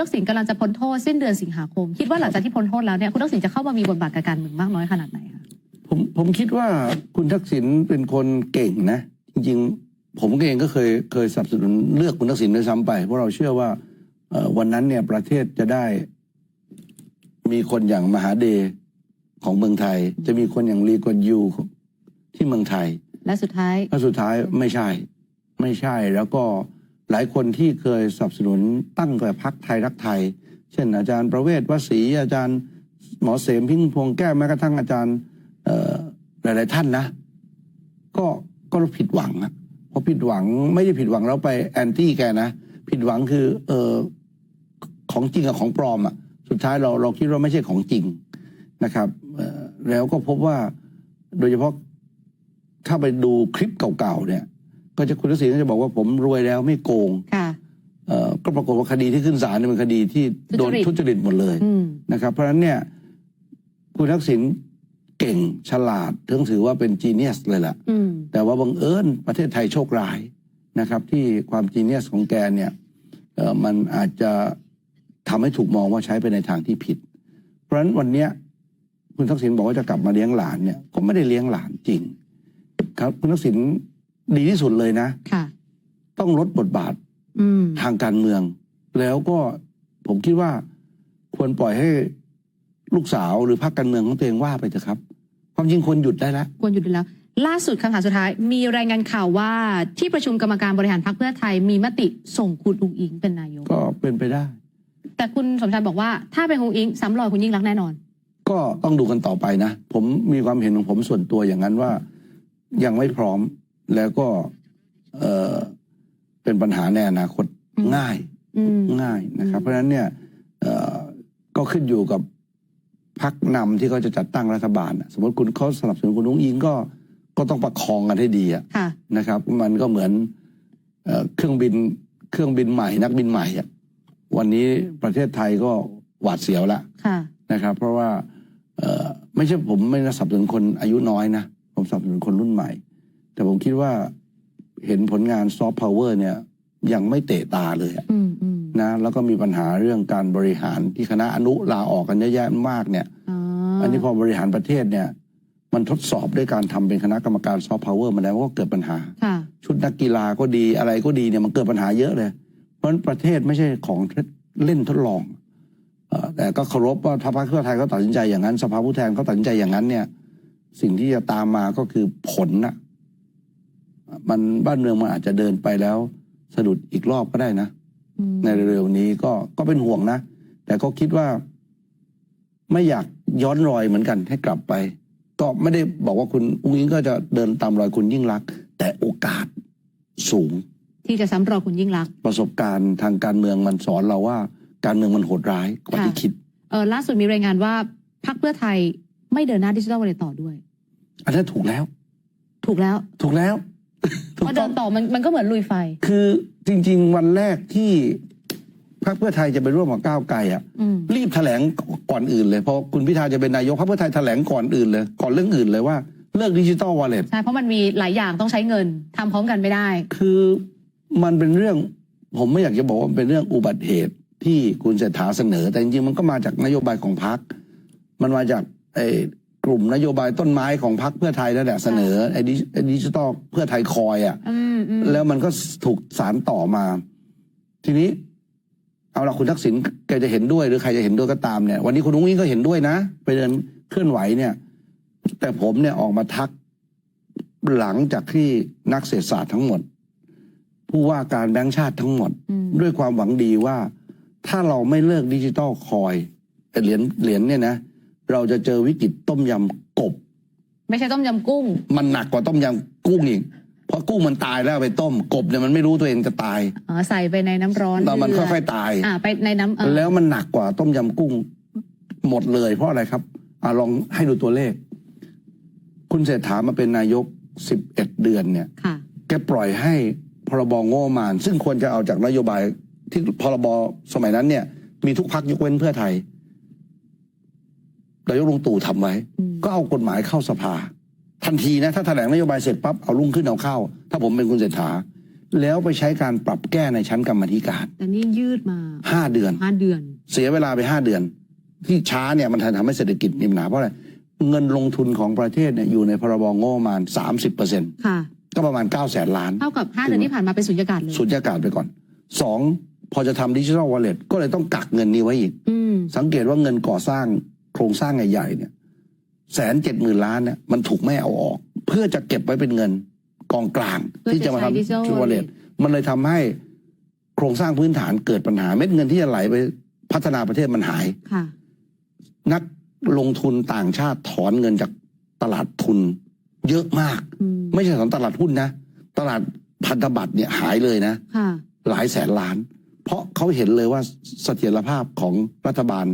ทักษิณกำลังจะพ้นโทษสิ้นเดือนสิงหาคม คิดว่าหลังจากที่พ้นโทษแล้วเนี่ยคุณทักษิณจะเข้ามามีบทบาทกับการเมืองมากน้อยขนาดไหนคะผมผมคิดว่าคุณทักษิณเป็นคนเก่งนะ จริงๆ ผมเองก็เคยเคยสนับสนุนเลือกคุณทักษิณด้วยซ้ำไป เพราะเราเชื่อว่าเอ่อวันนั้นเนี่ยประเทศจะได้ มีคนอย่างมหาเดชของเมืองไทย จะมีคนอย่างลีกวนยูที่เมืองไทย และสุดท้ายแล้วสุดท้ายไม่ใช่ ไม่ใช่แล้วก็ หลายคนที่เคยสนับสนุนตั้งแต่พักไทยรักไทย เช่น อาจารย์ประเวศวสี อาจารย์หมอเสมพิงพวงแก้วแม้กระทั่งอาจารย์หลาย ๆ ท่านนะ ก็ก็ผิดหวังอะพอผิดหวังไม่ได้ผิดหวังแล้วไปแอนตี้แกนะ ผิดหวังคือเออของจริงกับของปลอมอะสุดท้ายเราเราคิดว่าไม่ใช่ของจริงนะครับแล้วก็พบว่าโดยเฉพาะถ้าไปดูคลิปเก่าๆเนี่ย ก็จะคุณทักษิณก็จะบอกว่าผมรวยแล้วไม่โกงค่ะ เอ่อก็ปรากฏว่าคดีที่ขึ้นศาลเนี่ยเป็นคดีที่โดนทุจริต ทุจริตหมดเลยอืมนะครับเพราะฉะนั้นเนี่ยคุณทักษิณเก่งฉลาดถึงถือว่าเป็นจีเนียสเลยล่ะอืม แต่ว่าบังเอิญประเทศไทยโชคร้ายนะครับที่ความจีเนียสของแกเนี่ยเอ่อมันอาจจะทำให้ถูกมองว่าใช้ไปในทางที่ผิด เพราะฉะนั้นวันเนี้ยคุณทักษิณบอกว่าจะกลับมาเลี้ยงหลานเนี่ยก็ไม่ได้เลี้ยงหลานจริง ครับคุณทักษิณ ดีที่สุดเลยนะค่ะ ต้องลดบทบาทอืมทางการเมือง แล้วก็ผมคิดว่าควรปล่อยให้ลูกสาวหรือพรรคการเมืองของตัวเองว่าไปเถอะครับ ความจริงควรหยุดได้แล้ว ควรหยุดได้แล้ว ล่าสุดคำถามสุดท้าย มีรายงานข่าวว่าที่ประชุมกรรมการบริหารพรรคเพื่อไทยมีมติส่งคุณอุงอิงเป็นนายก ก็เป็นไปได้ แต่คุณสมชายบอกว่าถ้าเป็นอุงอิงซ้ำรอยคุณยิ่งรักษณ์แน่นอน ก็ต้องดูกันต่อไปนะ ผมมีความเห็นของผมส่วนตัวอย่างนั้นว่า ยังไม่พร้อม แล้วก็เออเป็นปัญหาในอนาคตอืมง่ายอืมง่ายนะครับอืมเพราะฉะนั้นเนี่ยเอ่อก็ขึ้นอยู่กับพักนำที่เขาจะจัดตั้งรัฐบาลน่ะสมมติคุณเขาสนับสนุนคุณนุ้งอิงก็ก็ต้องประคองกันให้ดีอะค่ะนะครับ มันก็เหมือนเอ่อเครื่องบินเครื่องบินใหม่ นักบินใหม่อะวันนี้ประเทศไทยก็หวาดเสียวละค่ะนะครับ เพราะว่าเอ่อไม่ใช่ผมไม่ได้สนับสนุนคนอายุน้อยนะผมสนับสนุนคนรุ่นใหม่ แต่ผมคิดว่าเห็นผลงานซอฟต์พาวเวอร์เนี่ย ยังไม่เตะตาเลยอะอืมอืมนะแล้วก็มีปัญหาเรื่องการบริหารที่คณะอนุลาออกกันเยอะแยะมากเนี่ยอ๋ออันนี้พอบริหารประเทศเนี่ย มันทดสอบด้วยการทำเป็นคณะกรรมการซอฟต์พาวเวอร์มาแล้วก็เกิดปัญหาค่ะชุดนักกีฬาก็ดีอะไรก็ดีเนี่ยมันเกิดปัญหาเยอะเลย เพราะฉะนั้นประเทศไม่ใช่ของเล่นทดลองเอ่อแต่ก็เคารพว่าถ้าพรรคเพื่อไทยเขาตัดสินใจอย่างนั้น สภาผู้แทนเขาตัดสินใจอย่างนั้นเนี่ย สิ่งที่จะตามมาก็คือผลนะ มันบ้านเมืองมันอาจจะเดินไปแล้ว สะดุดอีกรอบก็ได้นะอืมในเร็วๆนี้ก็ก็เป็นห่วงนะ แต่ก็คิดว่า ไม่อยากย้อนรอยเหมือนกันให้กลับไป ก็ไม่ได้บอกว่าคุณอุ้งอิงก็จะเดินตามรอยคุณยิ่งรักษณ์แต่โอกาสสูง ที่จะซ้ำรอยคุณยิ่งรักษณ์ประสบการณ์ทางการเมืองมันสอนเราว่า การเมืองมันโหดร้ายกว่าค่ะที่คิดเออล่าสุดมีรายงานว่าพรรคเพื่อไทยไม่เดินหน้าดิจิทัลวอลเล็ตต่อด้วย อันนั้นถูกแล้ว ถูกแล้ว ถูกแล้วเพถูกราะต้เดิองนต่อมันมันก็เหมือนลุยไฟ คือจริง ๆ วันแรกที่พรรคเพื่อไทยจะไปร่วมกับก้าวไกลอะอืม รีบแถลงก่อนอื่นเลยเพราะคุณพิธาจะเป็นนายกพรรคเพื่อไทยแถลงก่อนอื่นเลยก่อนเรื่องอื่นเลยว่าเลิกดิจิตอลวอลเล็ต ใช่เพราะมันมีหลายอย่างต้องใช้เงินทำพร้อมกันไม่ได้ คือมันเป็นเรื่องผมไม่อยากจะบอกว่ามันเป็นเรื่องอุบัติเหตุที่คุณเศรษฐาเสนอ แต่จริงๆมันก็มาจากนโยบายของพรรคมันมาจากไอ้ กลุ่มนโยบายต้นไม้ของพรรคเพื่อไทยนั่นแหละเสนอไอ้ดิไอ้ดิจิตอลเพื่อไทยคอยอะอืมอืมแล้วมันก็ถูกสารต่อมา ทีนี้ เอาละคุณทักษิณแกจะเห็นด้วยหรือใครจะเห็นด้วยก็ตามเนี่ย วันนี้คุณนุ้งอิงก็เห็นด้วยนะ ไปเดินเคลื่อนไหวเนี่ย แต่ผมเนี่ยออกมาทักหลังจากที่นักเศรษฐศาสตร์ทั้งหมด ผู้ว่าการแบงก์ชาติทั้งหมดอืมด้วยความหวังดีว่า ถ้าเราไม่เลิกดิจิตอลคอยไอ้เหรียญเหรียญเนี่ยนะ เราจะเจอวิกฤตต้มยำกบ ไม่ใช่ต้มยำกุ้ง มันหนักกว่าต้มยำกุ้งอีกเพราะกุ้งมันตายแล้วเอาไปต้มกบเนี่ยมันไม่รู้ตัวเองจะตายอ๋อใส่ไปในน้ำร้อนแต่มันเดืค่อยๆตายอ่าไปในน้ำเออแล้วมันหนักกว่าต้มยำกุ้ง หมดเลย เพราะอะไรครับอ่าลองให้ดูตัวเลข คุณเศรษฐามาเป็นนายกสิบเอ็ดเดือนเนี่ยค่ะแกปล่อยให้พรบงบประมาณซึ่งควรจะเอาจากนโยบายที่พรบสมัยนั้นเนี่ย มีทุกพักยกเว้นเพื่อไทย นายกลุงตู่ทำไว้อืมก็เอากฎหมายเข้าสภา ทันทีนะ ถ้าแถลงนโยบายเสร็จปั๊บเอาลุ่งขึ้นเอาเข้า ถ้าผมเป็นคุณเศรษฐา แล้วไปใช้การปรับแก้ในชั้นกรรมาธิการแต่นี่ยืดมาห้าเดือนห้าเดือน เสียเวลาไปห้าเดือน ที่ช้าเนี่ยมันทำให้เศรษฐกิจมีปัญหาเพราะอะไรเงินลงทุนของประเทศเนี่ยอยู่ในพรบงบประมาณสามสิบเปอร์เซ็นต์ค่ะก็ประมาณเก้าแสนล้าน เท่ากับห้าเดือนที่ผ่านมาเป็นสุญญากาศเลยสุญญากาศไปก่อนสองพอจะทำดิจิทัลวอลเล็ตก็เลยต้องกักเงินนี้ไว้อีกอืมสังเกตว่าเงินก่อสร้างโครงสร้างใหญ่ๆเนี่ยแสนเจ็ดหมื่นล้านเนี่ยมันถูกไม่เอาออก เพื่อจะเก็บไว้เป็นเงินกองกลางที่จะมาทำดิจิทัลวอลเล็ตมันเลยทำให้โครงสร้างพื้นฐานเกิดปัญหาเม็ดเงินที่จะไหลไปพัฒนาประเทศมันหายค่ะนักลงทุนต่างชาติถอนเงินจากตลาดทุน เยอะมากอืมไม่ใช่ถอนตลาดหุ้นนะ ตลาดพันธบัตรเนี่ยหายเลยนะค่ะหลายแสนล้าน เพราะเขาเห็นเลยว่าเสถียรภาพของรัฐบาล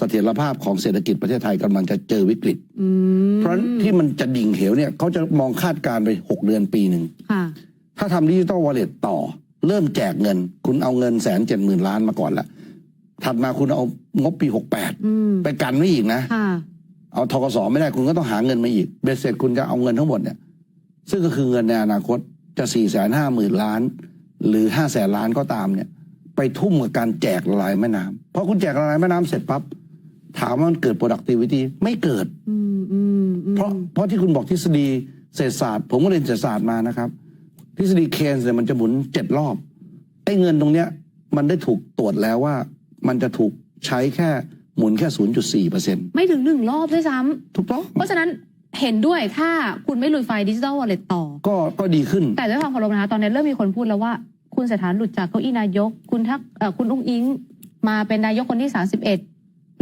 เสถียรภาพของเศรษฐกิจประเทศไทยกำลังจะเจอวิกฤตอืมเพราะฉะนั้นที่มันจะดิ่งเหวเนี่ยเขาจะมองคาดการณ์ไปหกเดือนปีหนึ่งค่ะถ้าทำดิจิตอลวอลเล็ตต่อ เริ่มแจกเงิน คุณเอาเงินแสนเจ็ดหมื่นล้านมาก่อนละถัดมาคุณเอางบปีหกแปดอืมไปกันไว้อีกนะค่ะเอาทกสไม่ได้คุณก็ต้องหาเงินมาอีกเบ็ดเสร็จคุณจะเอาเงินทั้งหมดเนี่ย ซึ่งก็คือเงินในอนาคตจะสี่แสนห้าหมื่นล้าน หรือห้าแสนล้านก็ตามเนี่ย ไปทุ่มกับการแจกละลายแม่น้ำพอคุณแจกละลายแม่น้ำเสร็จปั๊บ ถามว่ามันเกิด productivity ไม่เกิดอืมอืมอืมเพราะเพราะที่คุณบอกทฤษฎีเศรษฐศาสตร์ ผมก็เรียนเศรษฐศาสตร์มานะครับ ทฤษฎีเคนส์เนี่ยมันจะหมุนเจ็ดรอบไอ้เงินตรงเนี้ยมันได้ถูกตรวจแล้วว่า มันจะถูกใช้แค่หมุนแค่ 0.4เปอร์เซ็นต์ไม่ถึงหนึ่งรอบด้วยซ้ำถูกต้องเพราะฉะนั้นเห็นด้วยถ้าคุณไม่ลุยไฟดิจิทัลวอลเล็ตต่อ ก็ก็ดีขึ้น แต่ด้วยความเคารพนะคะตอนนี้เริ่มมีคนพูดแล้วว่า คุณเศรษฐาหลุดจากเก้าอี้นายก คุณทักเอ่อคุณอุ้งอิง มาเป็นนายกคนที่ 31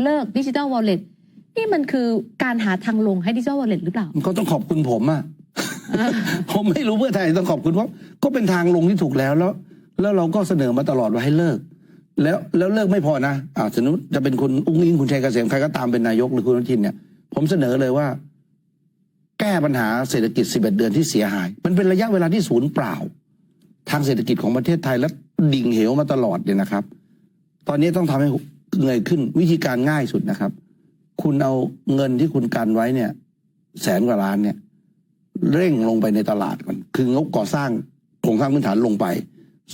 เลิกดิจิทัลวอลเล็ตนี่มันคือการหาทางลงให้ดิจิทัลวอลเล็ตหรือเปล่า ก็ต้องขอบคุณผมอะผมไม่รู้เพื่อไทยต้องขอบคุณเพราะก็เป็นทางลงที่ถูกแล้วแล้ว แล้วเราก็เสนอมาตลอดว่าให้เลิก แล้วแล้วเลิกไม่พอนะอ่าสมมติจะเป็นคุณอุ้งอิงคุณชัยเกษมใครก็ตามเป็นนายกหรือคุณอนุทินเนี่ย ผมเสนอเลยว่า แก้ปัญหาเศรษฐกิจ 11 เดือนที่เสียหาย มันเป็นระยะเวลาที่ศูนย์เปล่า ทางเศรษฐกิจของประเทศไทยและดิ่งเหวมาตลอดเนี่ยนะครับ ตอนนี้ต้องทำให้ เงยขึ้นวิธีการง่ายสุดนะครับ คุณเอาเงินที่คุณกันไว้เนี่ย แสนกว่าล้านเนี่ย เร่งลงไปในตลาดก่อนคืองบก่อสร้างโครงสร้างพื้นฐานลงไป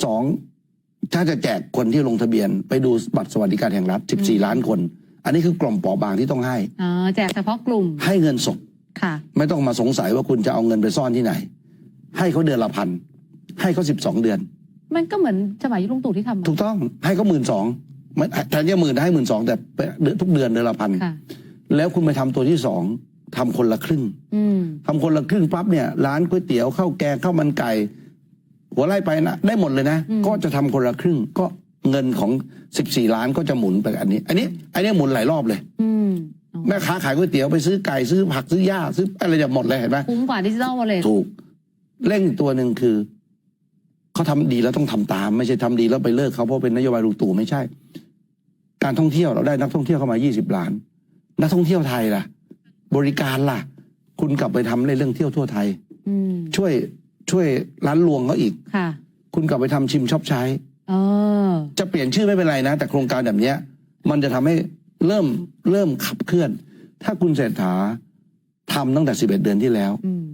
สองถ้าจะแจกคนที่ลงทะเบียน ไปดูบัตรสวัสดิการแห่งรัฐ 14 ล้านคน อันนี้คือกล่อมเปอบางที่ต้องให้อ๋อแจกเฉพาะกลุ่ม ให้เงินสดค่ะ ไม่ต้องมาสงสัยว่าคุณจะเอาเงินไปซ่อนที่ไหน ให้เขาเดือนละพันให้เขาสิบสองเดือน มันก็เหมือนสมัยยุคลุงตู่ที่ทำมาถูกต้องให้เขาหมื่นสอง แทนจะหมื่นให้หมื่นสองแต่เดือนทุกเดือนเดือนละพันค่ะแล้วคุณไปทำตัวที่สองทำคนละครึ่งอืมทำคนละครึ่งปั๊บเนี่ยร้านก๋วยเตี๋ยวข้าวแกงข้าวมันไก่ หัวไล่ไปนะได้หมดเลยนะอืมก็จะทำคนละครึ่งก็เงินของ14ล้านก็จะหมุนไปอันนี้ อันนี้อันนี้หมุนหลายรอบเลยอืมอ๋อแม่ค้าขายก๋วยเตี๋ยวไปซื้อไก่ซื้อผักซื้อหญ้าซื้ออะไรจะหมดเลยเห็นไหมคุ้มกว่าดิจิทัลวอลเล็ตถูกเร่งตัวหนึ่งคือเขาทำดีแล้วต้องทำตาม ไม่ใช่ทำดีแล้วไปเลิกเขาเพราะเป็นนโยบายลุงตู่ไม่ใช่ การท่องเที่ยวเราได้นักท่องเที่ยวเข้ามา 20 ล้าน นักท่องเที่ยวไทยล่ะ บริการล่ะ คุณกลับไปทำในเรื่องเที่ยวทั่วไทยอืมช่วยช่วยร้านรวงเขาอีกค่ะ คุณกลับไปทำชิมช็อปใช้เออจะเปลี่ยนชื่อไม่เป็นไรนะ แต่โครงการแบบเนี้ย มันจะทำให้เริ่มเริ่มขับเคลื่อน ถ้าคุณเศรษฐาทำตั้งแต่ 11 เดือนที่แล้วอืม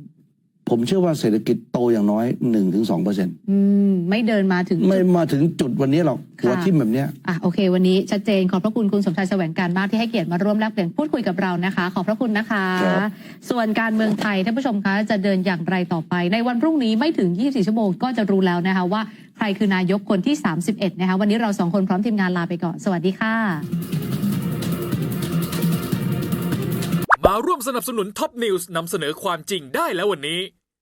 ผมเชื่อว่าเศรษฐกิจโตอย่างน้อย 1-2เปอร์เซ็นต์อืมไม่เดินมาถึงไม่จุดมาถึงจุดวันนี้หรอกค่ะ หัวทิ่มแบบเนี้ย อะโอเค วันนี้ชัดเจนขอบพระคุณคุณสมชายแสวงการมากที่ให้เกียรติมาร่วมแลกเปลี่ยนพูดคุยกับเรานะคะ ขอบพระคุณนะคะ ครับ ส่วนการเมืองไทยท่านผู้ชมคะจะเดินอย่างไรต่อไป ในวันพรุ่งนี้ไม่ถึง 24 ชั่วโมงก็จะรู้แล้วนะคะว่าใครคือนายกคนที่ 31 นะคะวันนี้เราสองคนพร้อมทีมงานลาไปก่อนสวัสดีค่ะ มาร่วมสนับสนุนท็อปนิวส์นำเสนอความจริงได้แล้ววันนี้